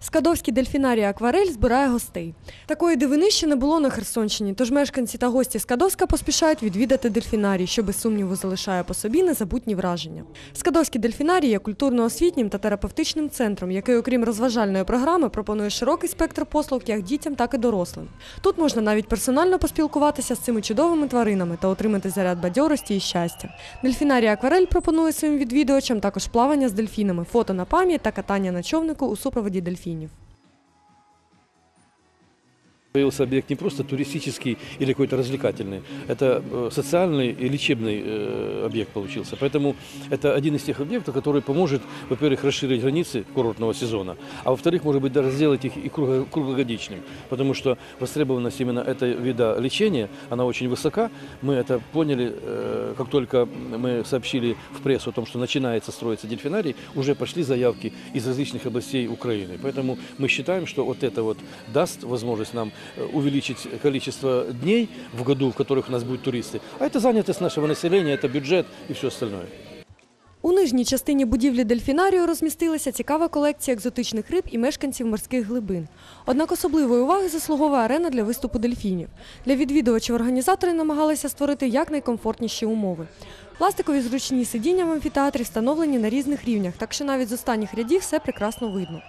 Скадовський дельфінарій Акварель збирає гостей. Такої дивини ще не було на Херсонщині, тож мешканці та гості Скадовська поспішають відвідати дельфінарій, що без сумніву залишає по собі незабутні враження. Скадовський дельфінарій є культурно-освітнім та терапевтичним центром, який, окрім розважальної програми, пропонує широкий спектр послуг як дітям, так і дорослим. Тут можна навіть персонально поспілкуватися з цими чудовими тваринами та отримати заряд бадьорості і щастя. Дельфінарій Акварель пропонує своїм відвідувачам також плавання з дельфінами, фото на пам'ять та катання на човнику у супроводі дельфінів дельфінів. Появился объект не просто туристический или какой-то развлекательный, это э, социальный и лечебный э, объект получился. Поэтому это один из тех объектов, который поможет, во-первых, расширить границы курортного сезона, а во-вторых, может быть, даже сделать их и кругло- круглогодичным, потому что востребованность именно этого вида лечения, она очень высока. Мы это поняли, э, как только мы сообщили в прессу о том, что начинается строиться дельфинарий, уже пошли заявки из различных областей Украины. Поэтому мы считаем, что вот это вот даст возможность нам увеличить количество дней в году, в которых у нас будут туристы. А это занятость нашего населения, это бюджет и все остальное. У нижній частині будівлі дельфінарію розмістилася цікава колекція екзотичних риб і мешканців морських глибин. Однак особливої уваги заслуговує арена для виступу дельфінів. Для відвідувачів організатори намагалися створити якнайкомфортніші умови. Пластикові зручні сидіння в амфітеатрі встановлені на різних рівнях, так що навіть з останніх рядів все прекрасно видно.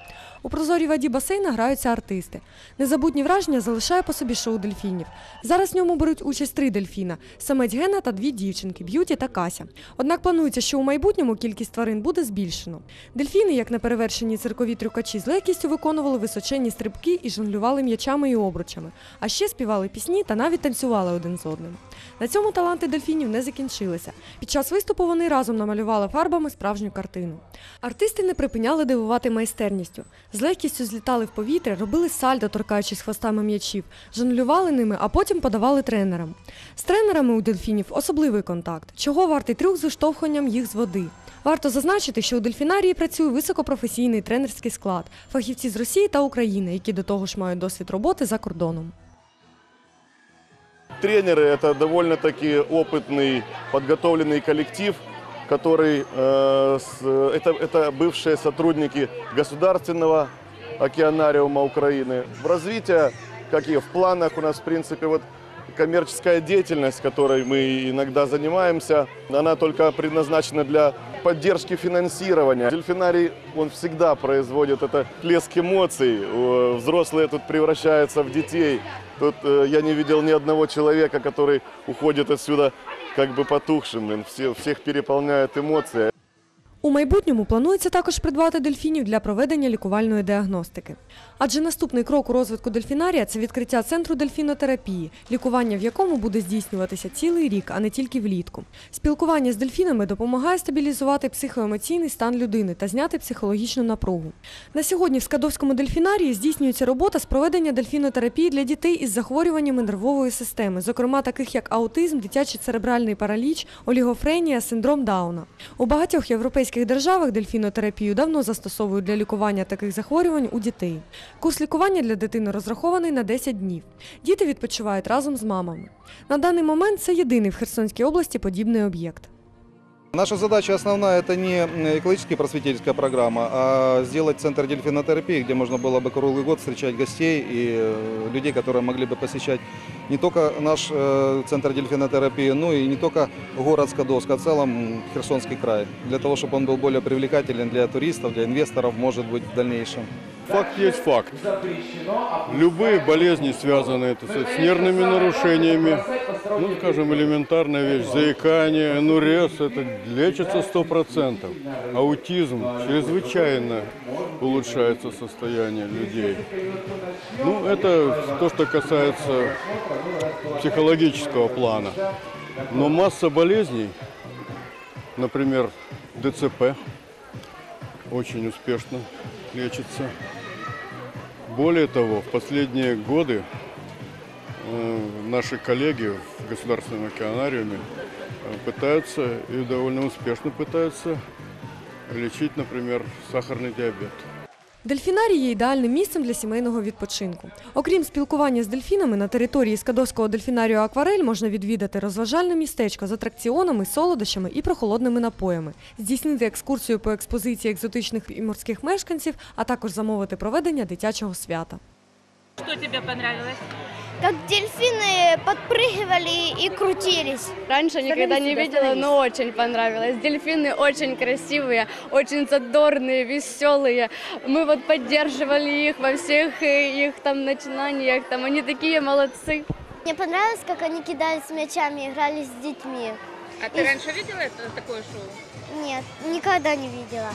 У прозорій воді басейна граються артисти. Незабутні враження залишає по собі шоу дельфінів. Зараз в ньому беруть участь три дельфіна: самець Гена та дві дівчинки Б'юті та Кася. Однак планується, що у майбутньому кількість тварин буде збільшено. Дельфіни, як неперевершені циркові трюкачі, з легкістю виконували височенні стрибки і жонглювали м'ячами і обручами, а ще співали пісні та навіть танцювали один з одним. На цьому таланти дельфінів не закінчилися. Під час виступу вони разом намалювали фарбами справжню картину. Артисти не припиняли дивувати майстерністю. З легкістю злітали в повітря, робили сальдо, торкаючись хвостами м'ячів, жонглювали ними, а потім подавали тренерам. З тренерами у дельфінів особливий контакт, чого вартий трюк з виштовхуванням їх з води. Варто зазначити, що у дельфінарії працює високопрофесійний тренерський склад, фахівці з Росії та України, які до того ж мають досвід роботи за кордоном. Тренеры – это довольно-таки опытный, подготовленный коллектив, Который, э, с- это, это бывшие сотрудники Государственного океанариума Украины. В развитие, как и в планах у нас, в принципе, вот коммерческая деятельность, которой мы иногда занимаемся, она только предназначена для поддержки финансирования. Дельфинарий, он всегда производит это плеск эмоций. Взрослые тут превращаются в детей. Тут э, я не видел ни одного человека, который уходит отсюда как бы потухшим. Блин. Все, всех переполняют эмоции. У майбутньому планується також придбати дельфінів для проведення лікувальної діагностики. Адже наступний крок у розвитку дельфінарія це відкриття центру дельфінотерапії, лікування в якому буде здійснюватися цілий рік, а не тільки влітку. Спілкування з дельфінами допомагає стабілізувати психоемоційний стан людини та зняти психологічну напругу. На сьогодні в Скадовському дельфінарії здійснюється робота з проведення дельфінотерапії для дітей із захворюваннями нервової системи, зокрема таких як аутизм, дитячий церебральний параліч, олігофренія, синдром Дауна. У багатьох європейських державах дельфінотерапію давно застосовують для лікування таких захворювань у дітей. Курс лікування для дитини розрахований на 10 днів. Діти відпочивають разом з мамами. На даний момент це єдиний в Херсонській області подібний об'єкт. Наша задача основная – это не экологическая просветительская программа, а сделать центр дельфинотерапии, где можно было бы круглый год встречать гостей и э, людей, которые могли бы посещать не только наш э, центр дельфинотерапии, но и не только город Скадовск, а в целом Херсонский край, для того, чтобы он был более привлекателен для туристов, для инвесторов, может быть, в дальнейшем. Факт есть факт. Любые болезни, связанные с нервными нарушениями, ну, скажем, элементарная вещь, заикание, энурез, это лечится 100%. Аутизм чрезвычайно улучшается состояние людей. Ну, это то, что касается психологического плана. Но масса болезней, например, ДЦП, очень успешно лечится. Более того, в последние годы наши коллеги в Государственном океанариуме э, пытаются и довольно успешно пытаются лечить, например, сахарный диабет. Дельфінарій є ідеальним місцем для сімейного відпочинку. Окрім спілкування з дельфінами, на території Скадовського дельфінарію Акварель можна відвідати розважальне містечко з атракціонами, солодощами і прохолодними напоями, здійснити екскурсію по експозиції екзотичних і морських мешканців, а також замовити проведення дитячого свята. Что тебе понравилось? Как дельфины подпрыгивали и крутились. Раньше никогда не видела, но очень понравилось. Дельфины очень красивые, очень задорные, веселые. Мы вот поддерживали их во всех э, их там начинаниях. Там они такие молодцы. Мне понравилось, как они кидались мячами, играли с детьми. А ты раньше видела это такое шоу? Нет, никогда не видела.